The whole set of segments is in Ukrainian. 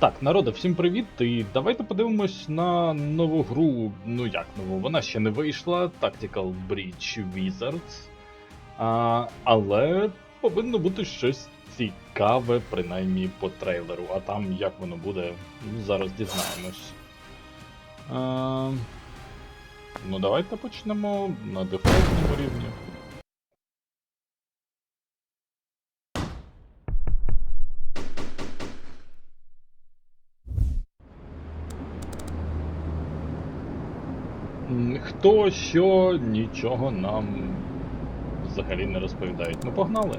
Так, народи, всім привіт! І давайте подивимось на нову гру. Ну як нову, вона ще не вийшла. Tactical Bridge Wizards. А, але повинно бути щось цікаве, принаймні по трейлеру. А там як воно буде, ну, зараз дізнаємось. А, ну давайте почнемо на дефолтному рівні. М, Хто що, нічого нам взагалі не розповідають. Ну погнали.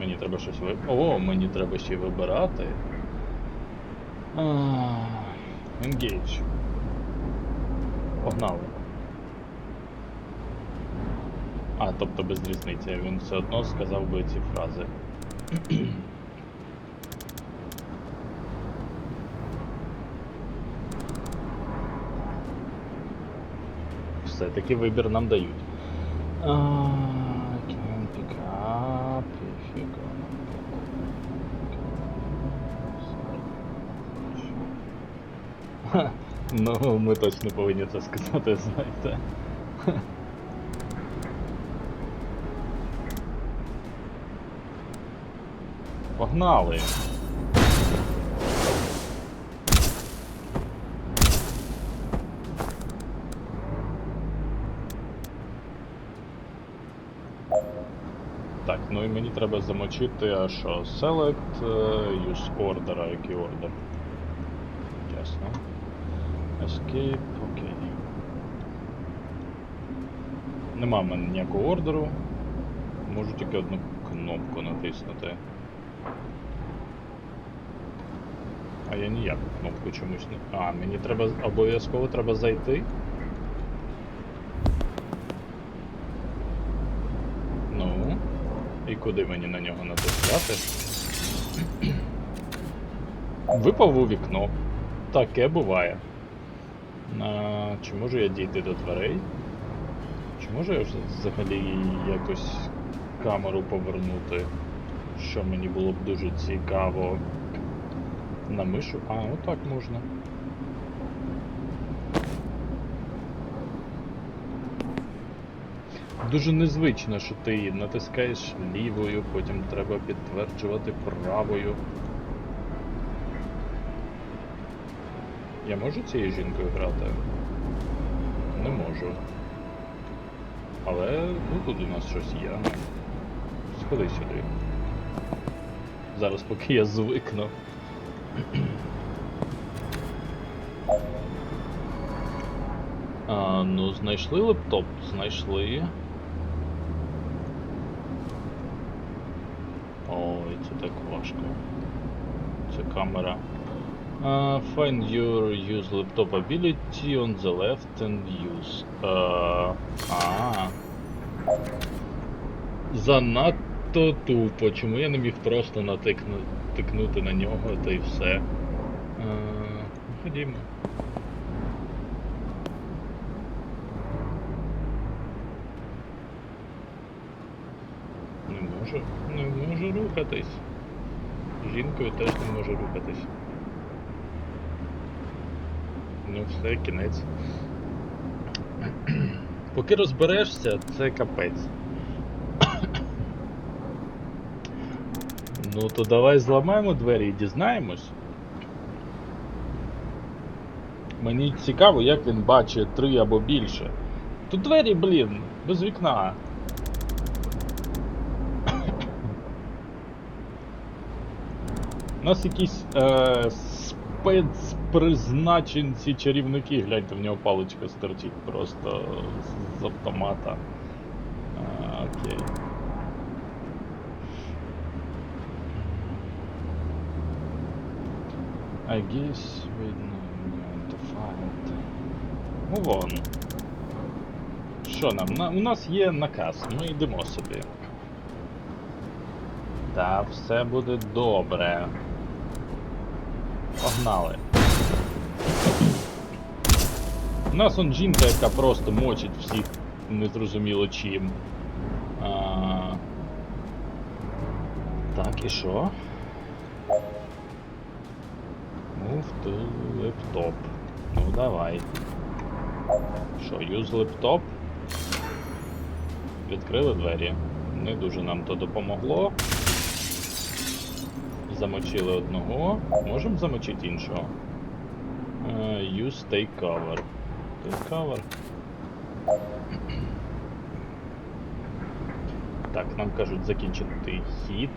Мені треба щось ви... О, мені треба ще й вибирати. А, Engage. Погнали. А, тобто без різниці, він все одно сказав би ці фрази. Все-таки вибір нам дають. А, can pick up if you gonna Ха, Ну, ми точно повинні це сказати, знаєте. Погнали! Так, ну і мені треба замочити, а що? Select, е, use order, а який ордер? Ясно. Escape, окей. Нема в мене ніякого ордеру. Можу тільки одну кнопку натиснути. А я ніяку кнопку чомусь не. А, мені треба обов'язково треба зайти. Ну. Куди мені на нього натискати? Випав у вікно. Таке буває. А, чи можу я дійти до дверей? Чи можу я взагалі якось камеру повернути? Що мені було б дуже цікаво. На мишу? А, отак можна. Дуже незвично, що ти натискаєш лівою, потім треба підтверджувати правою. Я можу цією жінкою грати? Не можу. Але ну, тут у нас щось є. Сходи сюди. Зараз поки я звикну. А, ну, знайшли лептоп, знайшли. Це так важко. Це камера. Uh, find your use laptop ability on the left and use. Uh, а. Занадто тупо. Чому я не міг просто натикнути на нього та й все. Uh, ходімо. Не можу, не можу рухатись. Жінкою теж не можу рухатись. Ну все, кінець. Поки розберешся, це капець. ну то давай зламаємо двері і дізнаємось. Мені цікаво, як він бачить три або більше. Тут двері, блін, без вікна. У нас якісь е, спецпризначенці чарівники, гляньте, в нього паличка стерчить просто з, автомата. А, окей. I guess we need to find. Ну вон. Що нам? На, у нас є наказ, ми йдемо собі. Та все буде добре. Погнали. У нас он жінка, яка просто мочить всіх незрозуміло чим. А, і що? Move to laptop. Ну давай. Що, use laptop? Відкрили двері. Не дуже нам то допомогло. Замочили одного. Можемо замочити іншого. Е, Use take cover. Take cover. Так, нам кажуть закінчити хід.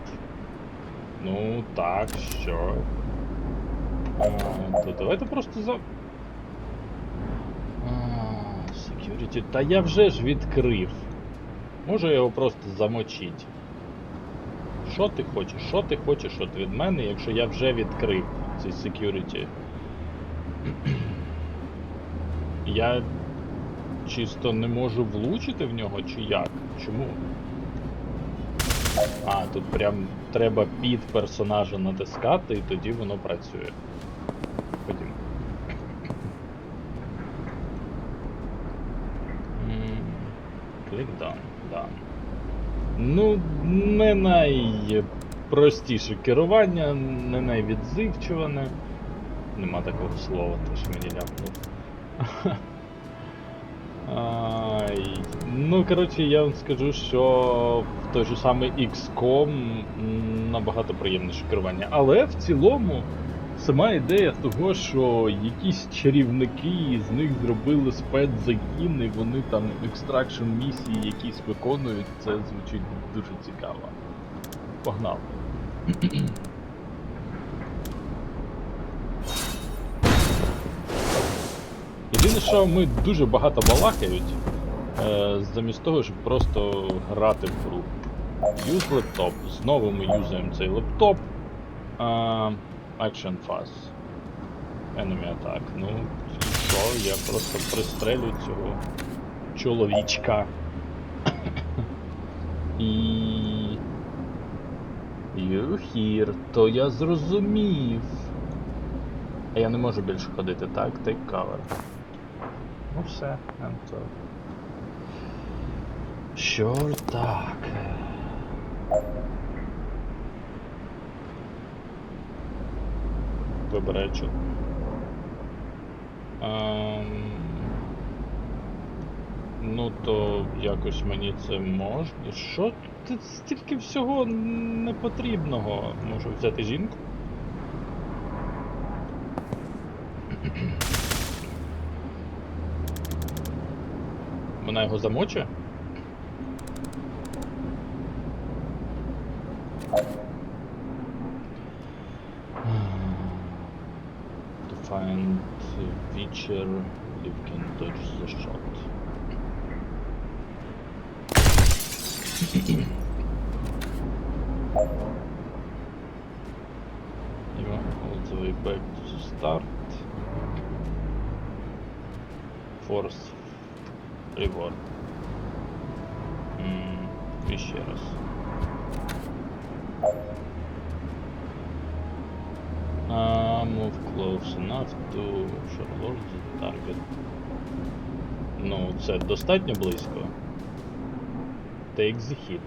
Ну, так, що. А, то давайте просто за. Security. Та я вже ж відкрив. Можу його просто замочити. Що ти хочеш? Що ти хочеш от від мене, якщо я вже відкрив цей security? Я чисто не можу влучити в нього чи як? Чому? А, тут прям треба під персонажа натискати і тоді воно працює. Ну, не найпростіше керування, не найвідзивчуване. Нема такого слова, теж мені ляпнув. Ну, коротше, я вам скажу, що в той же самий XCOM набагато приємніше керування. Але в цілому сама ідея того, що якісь чарівники з них зробили спецзагін, і вони там екстракшн місії якісь виконують, це звучить дуже цікаво. Погнали. Єдине, що ми дуже багато балакають, е, замість того, щоб просто грати в гру. Use лептоп. Знову ми юзаємо цей лептоп. Action Fast. Enemy Attack. Ну, що, я просто пристрелю цього чоловічка. І. Here, то я зрозумів. А я не можу більше ходити, так? Take cover. Ну все, enter. Що так? Вибирай. Ем... Ну то якось мені це можна. Що тут стільки всього непотрібного? Можу взяти жінку? Вона його замочує? feature you can dodge the shot. You are all the way back to the start. Force Reward. М, І ще раз. А, move close enough to the target. Ну, це достатньо близько. Take the hit.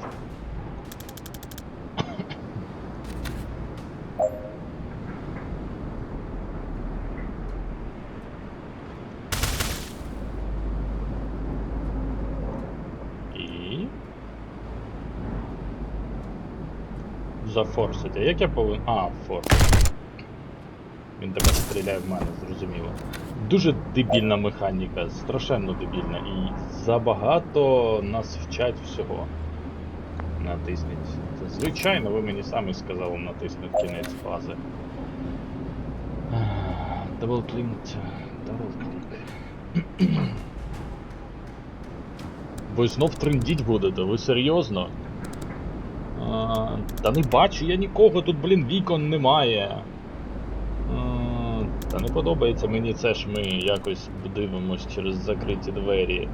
Зафорсити. Як я повинен. А, форс. Він тепер стріляє в мене, зрозуміло. Дуже дебільна механіка, страшенно дебільна. І забагато нас вчать всього. Натисніть. Це, звичайно, ви мені самі сказали натиснуть кінець фази. Click. Double. Ви знов трендіть будете, ви серйозно? А, та не бачу я нікого, тут, блін, вікон немає. Та не подобається мені це ж ми якось дивимось через закриті двері.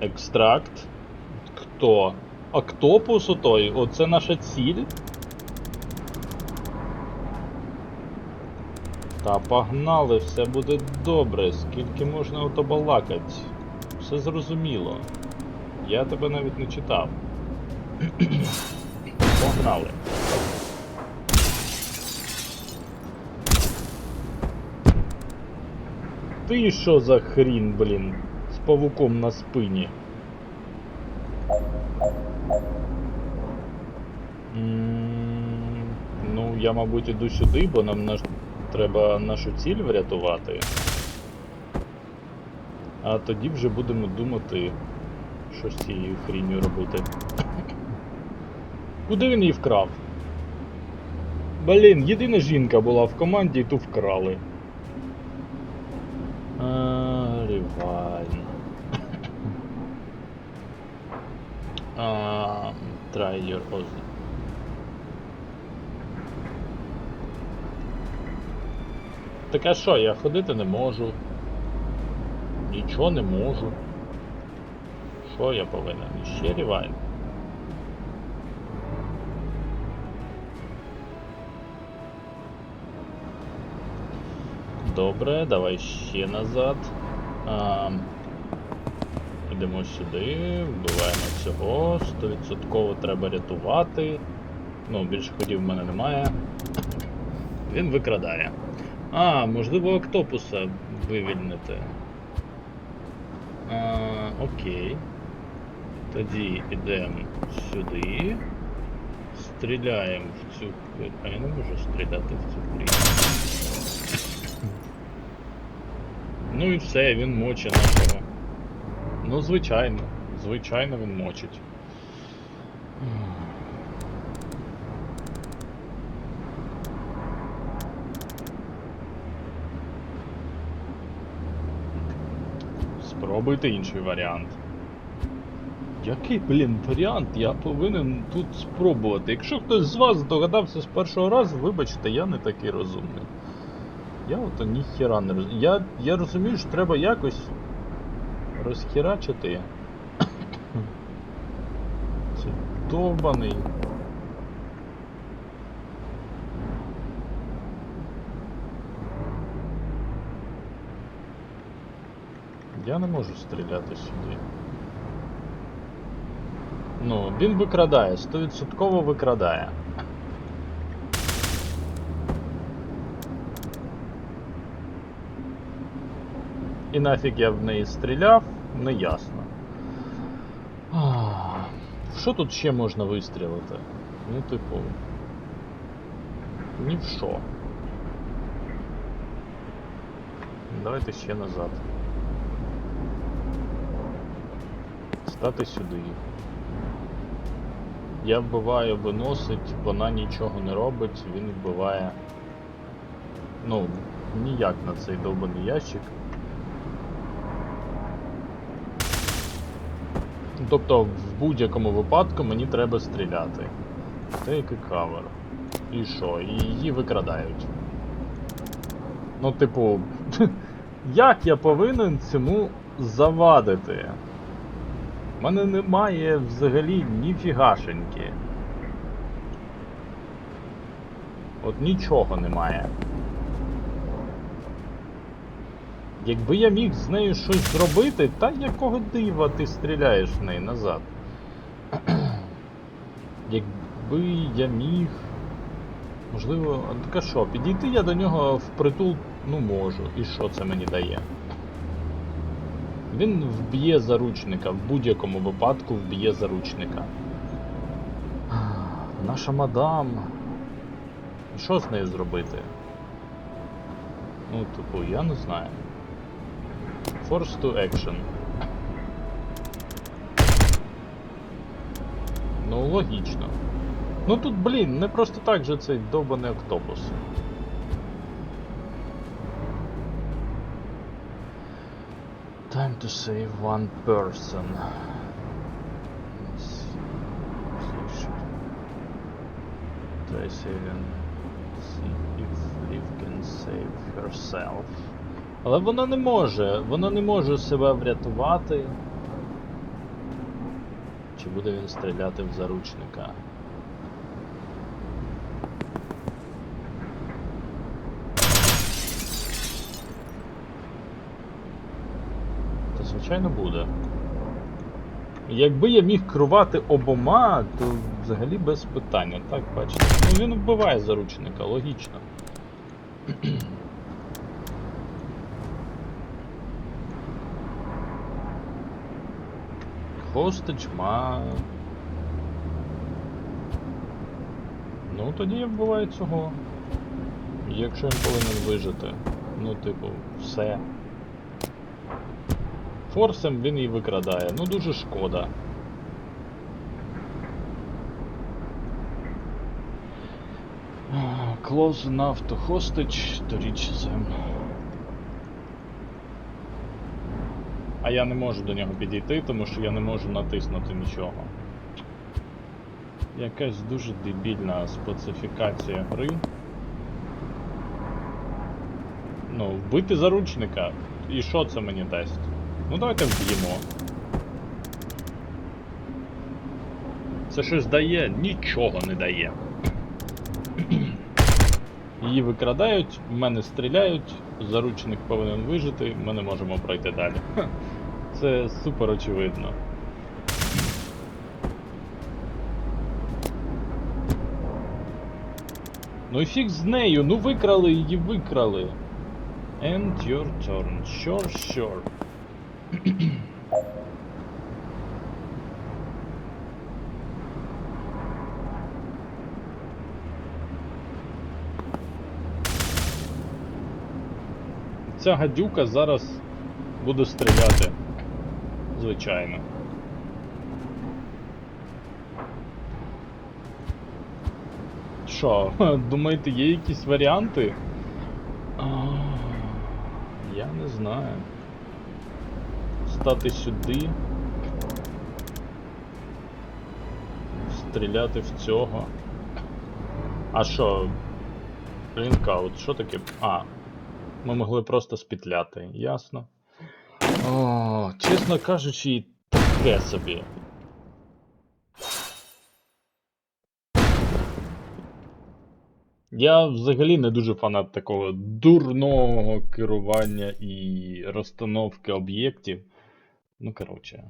Екстракт. Хто? Октопус отой? Оце наша ціль? Та погнали, все буде добре. Скільки можна ото балакать? Все зрозуміло. Я тебе навіть не читав. Погнали. Ти що за хрін, блін, з павуком на спині? Ну, я, мабуть, іду сюди, бо нам наш... треба нашу ціль врятувати. А тоді вже будемо думати, що з цією хрінню робити. Куди він її вкрав? Блін, єдина жінка була в команді і ту вкрали. А, Рівайн. А, Try your. Так а що, я ходити не можу. Нічого не можу. Що я повинен? Ще рівайн. Добре, давай ще назад. А, Йдемо сюди, вбиваємо цього. 100% треба рятувати. Ну, більше ходів в мене немає. Він викрадає. А, можливо, октопуса вивільнити. А, окей. Тоді йдемо сюди. Стріляємо в цю. А я не можу стріляти в цю хрінь. Ну і все, він мочить нашого. Ну, звичайно. Звичайно, він мочить. Спробуйте інший варіант. Який, блін, варіант я повинен тут спробувати. Якщо хтось з вас догадався з першого разу, вибачте, я не такий розумний. Я ото ніхіра не розумію. Я, я розумію, що треба якось розхерачити. Це довбаний. Я не можу стріляти сюди. Ну, він викрадає, 100% викрадає. І нафіг я в неї стріляв, не ясно. Що тут ще можна вистрілити? Ну, типу. Ні в що. Давайте ще назад. Стати сюди. Я вбиваю, виносить, вона нічого не робить, він вбиває. Ну, ніяк на цей довбаний ящик. Тобто в будь-якому випадку мені треба стріляти. Take a cover. І що? І її викрадають. Ну, типу, як я повинен цьому завадити? У мене немає взагалі ніфігашеньки. От нічого немає. Якби я міг з нею щось зробити, та якого дива ти стріляєш в неї назад? Якби я міг. Можливо, так що, підійти я до нього впритул ну можу. І що це мені дає? Він вб'є заручника, в будь-якому випадку вб'є заручника. Наша мадам. Що з нею зробити? Ну, типу, я не знаю. Force to action. Ну, логічно. Ну тут, блін, не просто так же цей довбаний октопус. Time to save one person. Try saving. See if Liv can save herself. Але вона не може. Вона не може себе врятувати. Чи буде він стріляти в заручника? Та звичайно буде. Якби я міг керувати обома, то взагалі без питання, так бачите. Ну він вбиває заручника, логічно. Хостич ма. Ну тоді я вбиваю цього. Якщо він повинен вижити. Ну, типу, все. Форсом він її викрадає. Ну дуже шкода. Close enough to hostage to reach them. А я не можу до нього підійти, тому що я не можу натиснути нічого. Якась дуже дебільна специфікація гри. Ну, вбити заручника. І що це мені дасть? Ну давайте вб'ємо. Це щось дає? Нічого не дає. Її викрадають, в мене стріляють, заручник повинен вижити, ми не можемо пройти далі. Це супер очевидно. Ну і фіг з нею, ну викрали її, викрали. And your turn. Sure, sure. Ця гадюка зараз буде стріляти. Звичайно. Що, думаєте, є якісь варіанти? Я не знаю. Стати сюди. Стріляти в цього. А що? Блінкаут, що таке? А. Ми могли просто спітляти, ясно. О, чесно кажучи, таке собі. Я взагалі не дуже фанат такого дурного керування і розстановки об'єктів. Ну, коротше.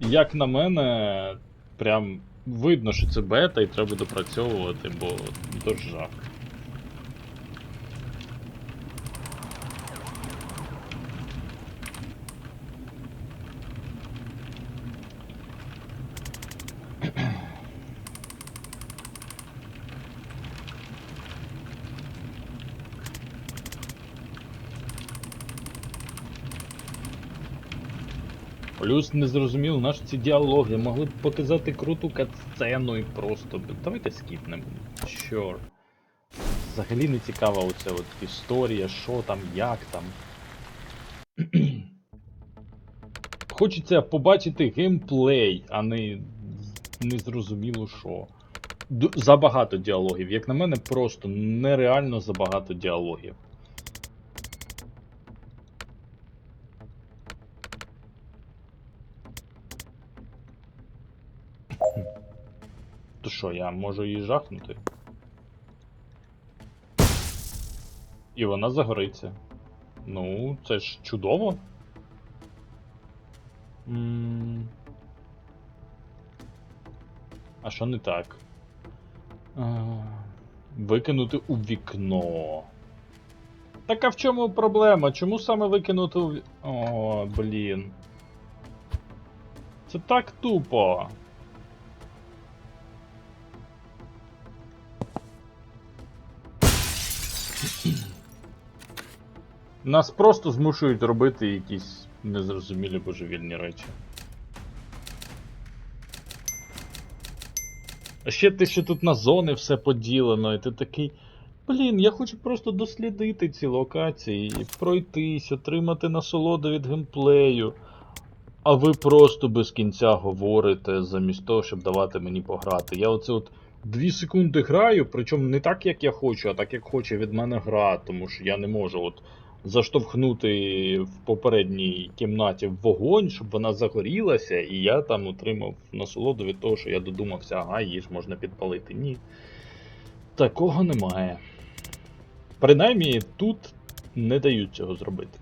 Як на мене, прям видно, що це бета і треба допрацьовувати, бо то Плюс не зрозуміло, наші ці діалоги могли б показати круту катсцену і просто. Давайте скіпнемо. Sure. Взагалі не цікава оця от історія, що там, як там. Хочеться побачити геймплей, а не незрозуміло що. Д- Забагато діалогів. Як на мене, просто нереально забагато діалогів. Що, я можу її жахнути? І вона загориться. Ну, це ж чудово. М. А що не так? А, Викинути у вікно. Так а в чому проблема? Чому саме викинути у ві... О, блін. Це так тупо. Нас просто змушують робити якісь незрозумілі божевільні речі. А ще те, що тут на зони все поділено, і ти такий. Блін, я хочу просто дослідити ці локації, пройтись, отримати насолоду від геймплею. А ви просто без кінця говорите, замість того, щоб давати мені пограти. Я оце от 2 секунди граю, причому не так, як я хочу, а так, як хоче від мене гра, тому що я не можу от заштовхнути в попередній кімнаті вогонь, щоб вона загорілася, і я там отримав насолоду від того, що я додумався, ага, її ж можна підпалити. Ні. Такого немає. Принаймні тут не дають цього зробити.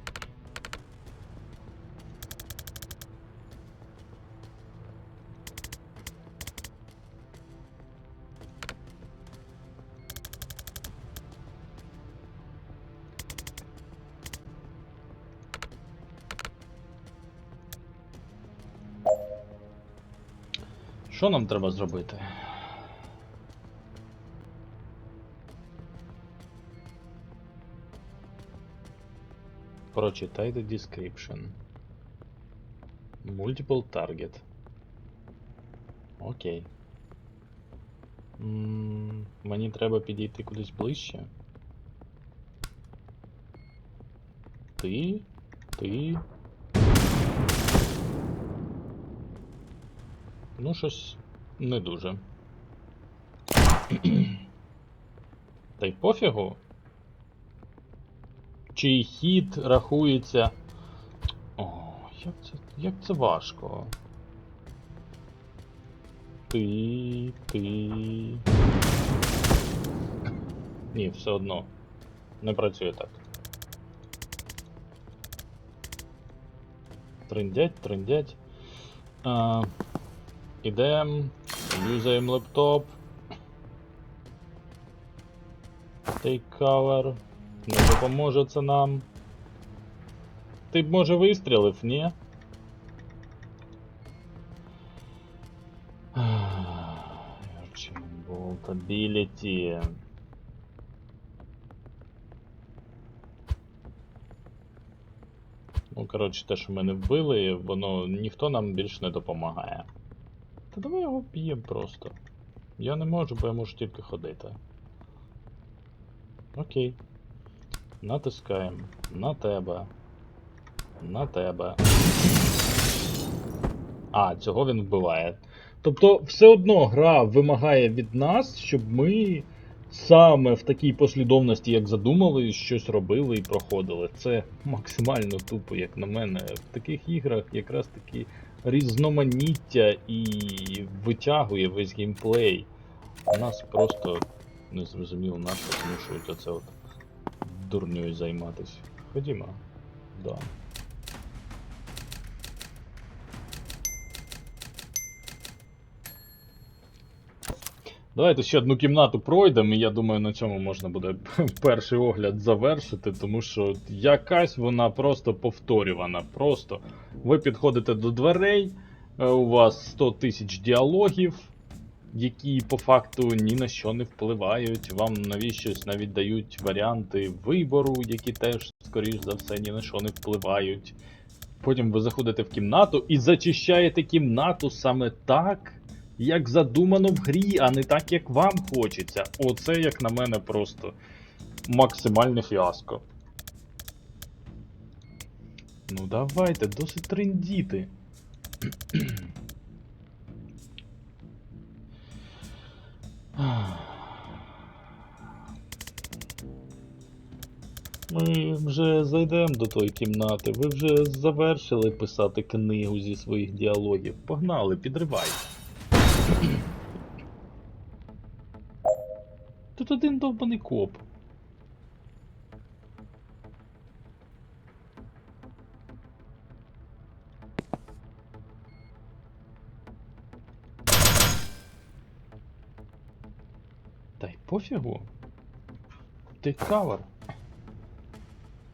Що нам треба зробити? Прочитайте description. Multiple target. Окей. М, Мені треба підійти кудись ближче. Ти? Ти? Ну, щось не дуже. Та й пофігу. Чий хід рахується. О, як це, як це важко. Ти, ти. Ні, все одно. Не працює так. Триндять, триндять. Ідем, юзаємо лептоп. Take cover. Не допоможе це нам. Ти б може вистрілив, ні? Ability. Ну, коротше, те, що ми не вбили, воно ніхто нам більш не допомагає. Та давай його б'ємо просто. Я не можу, бо я можу тільки ходити. Окей. Натискаємо на тебе. На тебе. А, цього він вбиває. Тобто, все одно гра вимагає від нас, щоб ми саме в такій послідовності, як задумали, щось робили і проходили. Це максимально тупо, як на мене. В таких іграх якраз таки різноманіття і витягує весь геймплей. У нас просто не зрозуміло, на змушують оце от дурньою займатися. Ходімо. Да. Давайте ще одну кімнату пройдемо, і я думаю, на цьому можна буде перший огляд завершити, тому що якась вона просто повторювана. Просто ви підходите до дверей, е, у вас 100 тисяч діалогів, які по факту ні на що не впливають. Вам навіщось навіть дають варіанти вибору, які теж, скоріш за все, ні на що не впливають. Потім ви заходите в кімнату і зачищаєте кімнату саме так, як задумано в грі, а не так, як вам хочеться. Оце, як на мене, просто максимальне фіаско. Ну давайте, досить трендіти. Ми вже зайдемо до тої кімнати. Ви вже завершили писати книгу зі своїх діалогів. Погнали, підривай. Тут один довбаний коп. Та й пофігу. Ти кавер.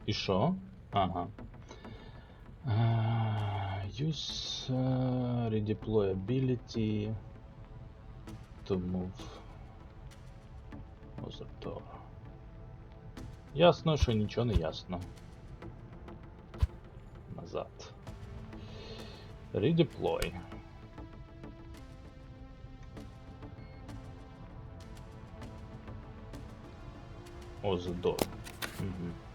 І що? Ага. Use uh, redeployability to move. Door. Ясно, що нічого не ясно. Назад. Redeploy. Other door. Угу.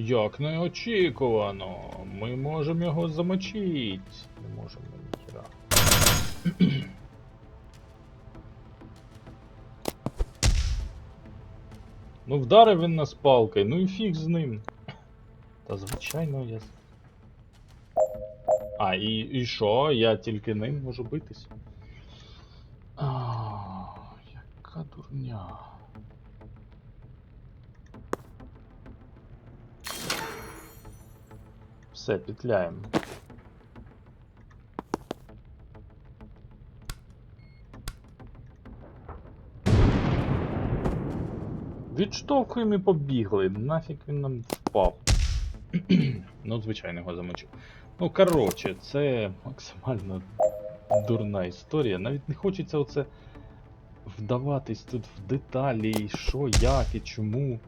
Як неочікувано. Ми можемо його замочити. Не можемо ніхіра. ну вдарив він нас палкою, ну і фіг з ним. Та звичайно я. А, і, і що? Я тільки ним можу битись. А, яка дурня. Все, петляємо. Відштовхуємо і побігли. Нафіг він нам впав. ну, звичайно, його замочив. Ну, коротше, це максимально дурна історія. Навіть не хочеться оце вдаватись тут в деталі, що, як і чому.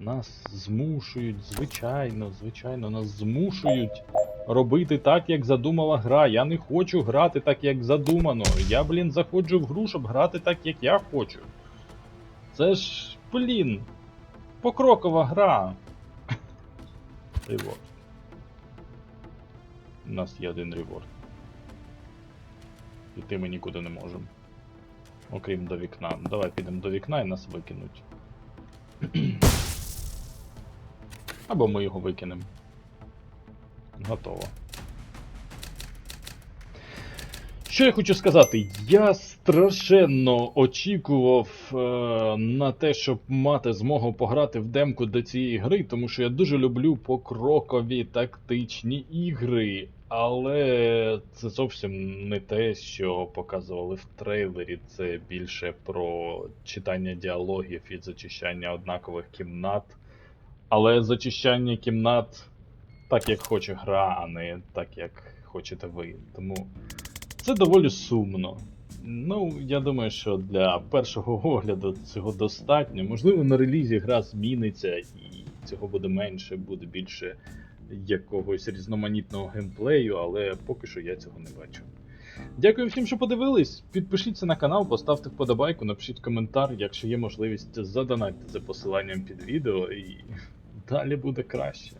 Нас змушують, звичайно, звичайно, нас змушують робити так, як задумала гра. Я не хочу грати так, як задумано. Я, блін, заходжу в гру, щоб грати так, як я хочу. Це ж, блін, покрокова гра. Реворд. У нас є один реворд. Іти ми нікуди не можемо. Окрім до вікна. Давай підемо до вікна і нас викинуть. Або ми його викинемо. Готово. Що я хочу сказати? Я страшенно очікував е, на те, щоб мати змогу пограти в демку до цієї гри, тому що я дуже люблю покрокові тактичні ігри. Але це зовсім не те, що показували в трейлері. Це більше про читання діалогів і зачищання однакових кімнат. Але зачищання кімнат так, як хоче гра, а не так, як хочете ви. Тому це доволі сумно. Ну, я думаю, що для першого огляду цього достатньо. Можливо, на релізі гра зміниться і цього буде менше, буде більше якогось різноманітного геймплею, але поки що я цього не бачу. Дякую всім, що подивились. Підпишіться на канал, поставте вподобайку, напишіть коментар, якщо є можливість задонатьте за посиланням під відео, і далі буде краще.